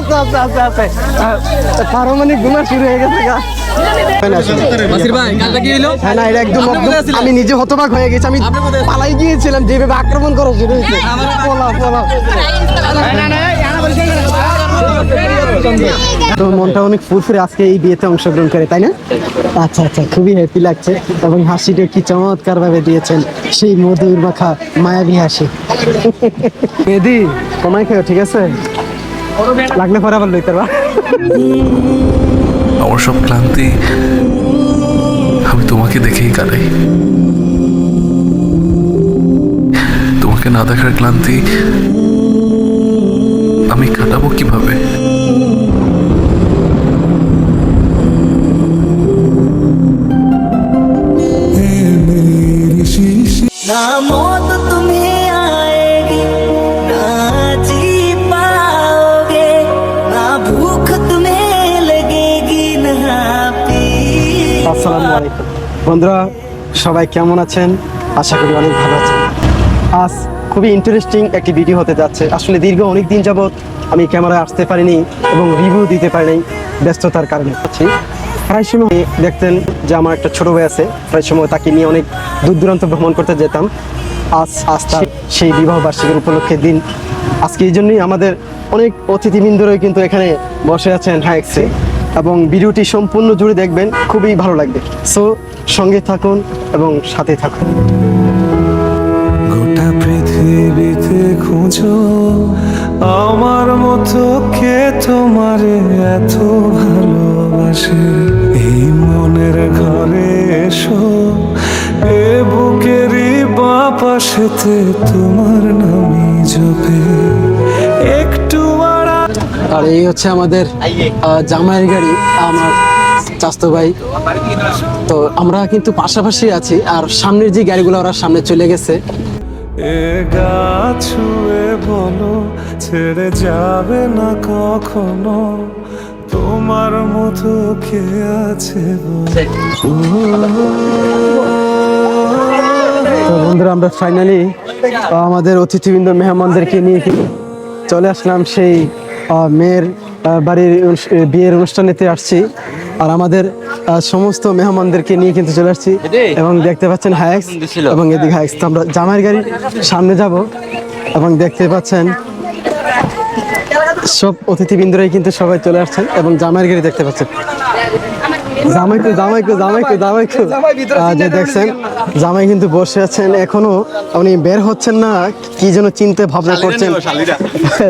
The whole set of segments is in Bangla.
আচ্ছা আচ্ছা আচ্ছা আচ্ছা। পারমাণিক গুণা শুরু হয়ে গেছে গা। হ্যাঁ? আমি নিজে হতবাক হয়ে গেছি আমি? পালাই গিয়েছিলাম যেভাবে আক্রমণ করা শুরু হয়েছে। পোলাও পোলাও। তো মনটা অনেক ফুরফুরে আজকে এই বিয়েতে অংশগ্রহণ করে তাই না? আচ্ছা আচ্ছা খুবই হ্যাপি লাগছে। এবং হাসিটা কি চমৎকার ভাবে দিয়েছেন সেই মধুর মাখা মায়াবী হাসি। মেদি কমাই খেও ঠিক আছে? লাগলে পরে আবার লইতে আমার সব ক্লান্তি আমি তোমাকে দেখেই কাটাই তোমাকে না দেখার ক্লান্তি আমি কাটাবো কীভাবে? বন্ধুরা, সবাই কেমন আছেন? আশা করি অনেক ভালো আছেন। আজ খুবই ইন্টারেস্টিং একটি ভিডিও হতে যাচ্ছে। আসলে দীর্ঘ অনেক দিন যাবৎ আমি ক্যামেরায় আসতে পারিনি এবং রিভিউ দিতে পারিনি ব্যস্ততার কারণে। আছি প্রায় সময় দেখতেন যে আমার একটা ছোট ভাই আছে। প্রায় সময় তাকে নিয়ে অনেক দূর দূরান্ত ভ্রমণ করতে যেতাম। আজ আজ তার সেই বিবাহ বার্ষিকীর উপলক্ষে দিন। আজকে এই জন্যই আমাদের অনেক অতিথিবৃন্দরাই কিন্তু এখানে বসে আছেন। হ্যাক্সে এবং ভিডিওটি সম্পূর্ণ জুড়ে দেখবেন, খুবই ভালো লাগবে। সো সঙ্গে থাকুন এবং সাথে থাকুন। গোটা পৃথিবীতে খুঁজো, আমার মতো কে তোমার এত ভালোবাসে? এই মনের ঘরে এসো, এ বুকেরই বা তোমার নামই জপে। একটু আর এই হচ্ছে আমাদের জামাইয়ের গাড়ি আমার চাস্তো ভাই। তো আমরা কিন্তু পাশাপাশি আছি আর সামনের যে গাড়িগুলো ওরা সামনে চলে গেছে। ছুঁয়ে বলো ছেড়ে যাবে না কখনো? তোমার মতো কে আছে বন্ধুরা আমরা ফাইনালি আমাদের অতিথিবৃন্দ মেহমানদেরকে নিয়ে চলে আসলাম সেই মেয়ের বাড়ির বিয়ের অনুষ্ঠানেতে আসছি। আর আমাদের সমস্ত মেহমানদেরকে নিয়ে কিন্তু চলে আসছি। এবং দেখতে পাচ্ছেন হায়াক্স এবং এদিকে হায়াক্স তো আমরা জামাইয়ের গাড়ির সামনে যাব এবং দেখতে পাচ্ছেন সব অতিথিবৃন্দরাই কিন্তু সবাই চলে আসছেন এবং জামাইয়ের গাড়ি দেখতে পাচ্ছেন। জামাইকু জামাইকে জামাইকে জামাইকু আজ যে দেখছেন জামাই কিন্তু বসে আছেন। এখনও উনি বের হচ্ছেন না কি যেন চিন্তা ভাবনা করছেন।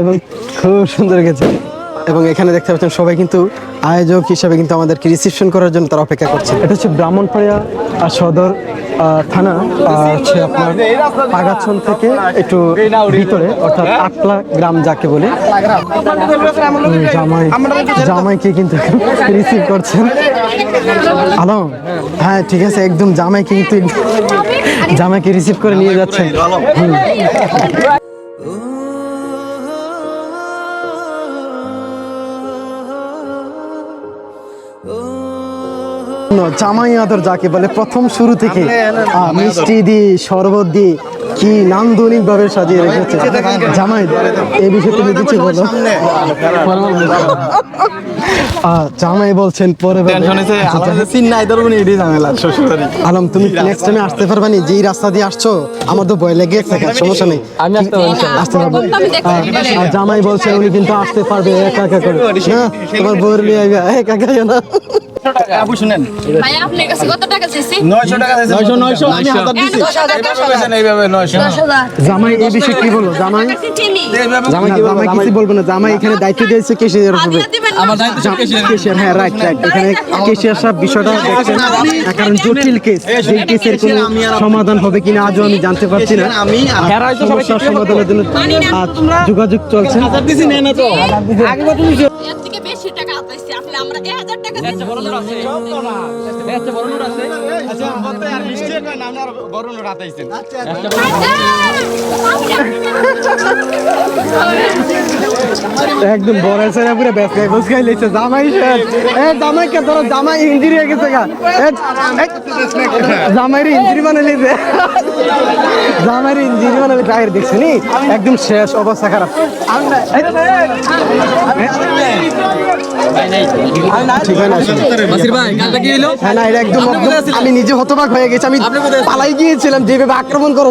এবং খুব সুন্দর গেছে। এবং এখানে দেখতে পাচ্ছেন সবাই কিন্তু আয়োজক হিসাবে কিন্তু আমাদেরকে রিসিপশন করার জন্য তারা অপেক্ষা করছে। এটা হচ্ছে ব্রাহ্মণপাড়িয়া আর সদর থানা হচ্ছে আপনার আগাছন থেকে একটু ভিতরে, অর্থাৎ আটলা গ্রাম যাকে বলে জামাই জামাইকে কিন্তু রিসিভ করছেন। হ্যালো হ্যাঁ ঠিক আছে, একদম জামাইকে কিন্তু জামাইকে রিসিভ করে নিয়ে যাচ্ছেন। জামাই আদর যাকে বলে প্রথম শুরু থেকে। মিষ্টি দিয়ে শরবত দিয়ে কি নান্দনিক ভাবে সাজিয়ে রেখেছে। জামাই এই বিষয়ে তুমি কিছু বলো। জামাই বলছেন পরে আলম তুমি নেক্সট টাইমে আসতে পারবা নি? যেই রাস্তা দিয়ে আসছো আমার তো ভয় লেগে গেছে সমস্যা নেই। আমি আসতে পারব জামাই বলছে উনি কিন্তু আসতে পারবে একা একা করে। না তোমার বউর লিয়ে একা একা না। আপনার কাছে কত টাকা চাইছি? আমি হাজার জামাই এই বিষয়ে কি জামাই? জামাই কিছু বলব না। জামাই এখানে দায়িত্ব দিয়েছে কেশিয়ার হবে হাদিয়া দিবেন না। আমার দায়িত্ব কেশিয়ার। কেশিয়ার হ্যাঁ রাইট রাইট এখানে কেশিয়ার সাহেব বিষয়টা দেখছেন। কারণ জটিল কেস এই কেসের কোনো সমাধান হবে কিনা আজও আমি জানতে পারছি না। আর সমস্যার সমাধানের জন্য যোগাযোগ চলছে। এর থেকে বেশি টাকা পাইছি আপনি আমরা এক হাজার টাকা দিছি। একদম বড় ছেলে পুরো ব্যস্ত। হয়ে বসে খাইলেছে জামাই শেষ এ জামাই কে ধরো জামাই ইঞ্জিরি হয়ে গেছে গা। জামাইয়ের ইঞ্জিরি বানালি যে জামাইয়ের ইঞ্জিরি বানালি টায়ার দেখছি নি একদম শেষ অবস্থা খারাপ। এই, ঠিক আছে। আসলে। মাসির ভাই কালটা কি হইল? হ্যাঁ? আমি নিজে হতবাক হয়ে গেছি আমি? পালাই গিয়েছিলাম যেভাবে আক্রমণ করা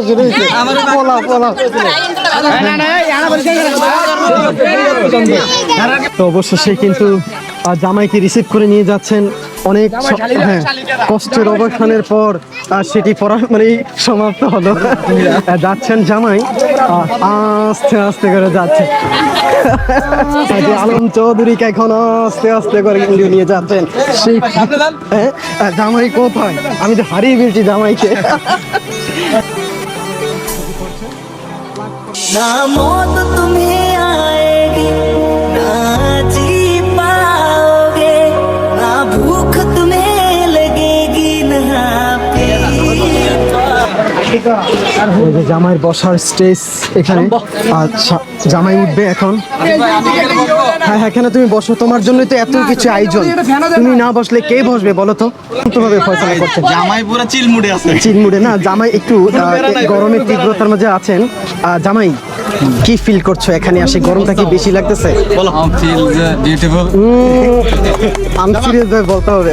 পোলা পোলা তো অবশেষে কিন্তু জামাইকে রিসিভ করে নিয়ে যাচ্ছেন। অনেক হ্যাঁ, কষ্টের অবসানের পর সেটি পড়া মানে সমাপ্ত হলো। যাচ্ছেন জামাই। আস্তে আস্তে করে যাচ্ছে। আলম চৌধুরীকে এখন আস্তে আস্তে করে কিন্তু নিয়ে যাচ্ছেন। হ্যাঁ, জামাই কোথায়? আমি তো হারিয়ে ফেলছি জামাইকে। না মত তুমি জামাই বসার স্টেজ এখানে। আচ্ছা। জামাই উঠবে এখন। হ্যাঁ হ্যাঁ কেন তুমি বসো? তোমার জন্যই তো এত কিছু আয়োজন। তুমি না বসলে কে বসবে বলো তো? ভাবে ফয়সলা করছেন জামাই পুরো চিলমুড়ে আছে। চিলমুড়ে না জামাই একটু গরমের তীব্রতার মাঝে আছেন। জামাই কি ফিল করছ এখানে আসে গরমটা কি বেশি লাগতেছে? বলতে হবে।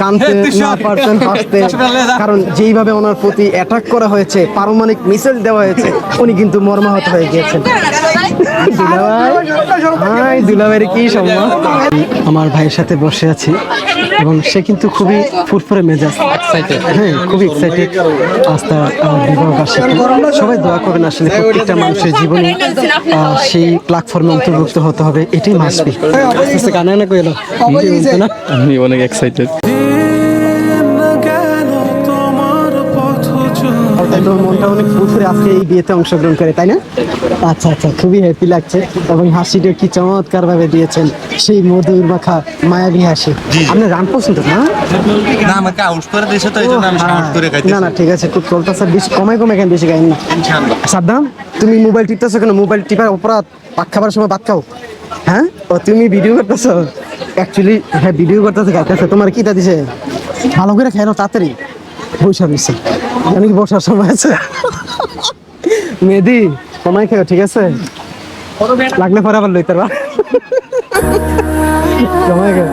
কানতে না পারছেন হাসতে কারণ যেইভাবে ওনার প্রতি অ্যাটাক করা হয়েছে পারমাণিক মিসাইল দেওয়া হয়েছে উনি কিন্তু মর্মাহত হয়ে গিয়েছেন। দুলাভাই? দুলাভাইয়ের কি সম্মান? আমার ভাইয়ের সাথে বসে আছি এবং সে কিন্তু খুবই ফুরফুরে মেজাজ হ্যাঁ খুবই এক্সাইটেড আস্থা বিবাহ বার্ষিকী। সবাই দোয়া করবেন আসলে প্রত্যেকটা মানুষের জীবনে আহ, সেই প্ল্যাটফর্মে অন্তর্ভুক্ত হতে হবে এটাই মাসবি গানে না কইলো। না? আমি অনেক এক্সাইটেড তো মনটা অনেক ফুরফুরে আজকে এই বিয়েতে অংশগ্রহণ করে তাই না? আচ্ছা আচ্ছা খুবই হ্যাপি লাগছে এবং হাসিটা কি চমৎকার ভাবে দিয়েছেন সেই মধুর মাখা মায়াবী হাসি। আপনি রান পছন্দ না? না আমাকে আউট করে দিয়েছে তো এই আমি আউট করে খাইতে না না ঠিক আছে খুব চলতেছে বেশি কমাই কমাই কেন বেশি গাইন না। সাবধান তুমি মোবাইল টিপতেছো কেন? মোবাইল টিপার অপরাধ পাক খাবার সময় ভাত খাও। হ্যাঁ? ও তুমি ভিডিও করতেছো? অ্যাকচুয়ালি হ্যাঁ ভিডিও করতেছো খাইতেছো। তোমার কিটা দিছে? ভালো করে খাই তাড়াতাড়ি। বৈশা দিচ্ছে জানি কি বসার সময় আছে। মেহেদি কমাই খেয়ে, ঠিক আছে? লাগলে পরে আবার লইতে পারবা। কমাই খেও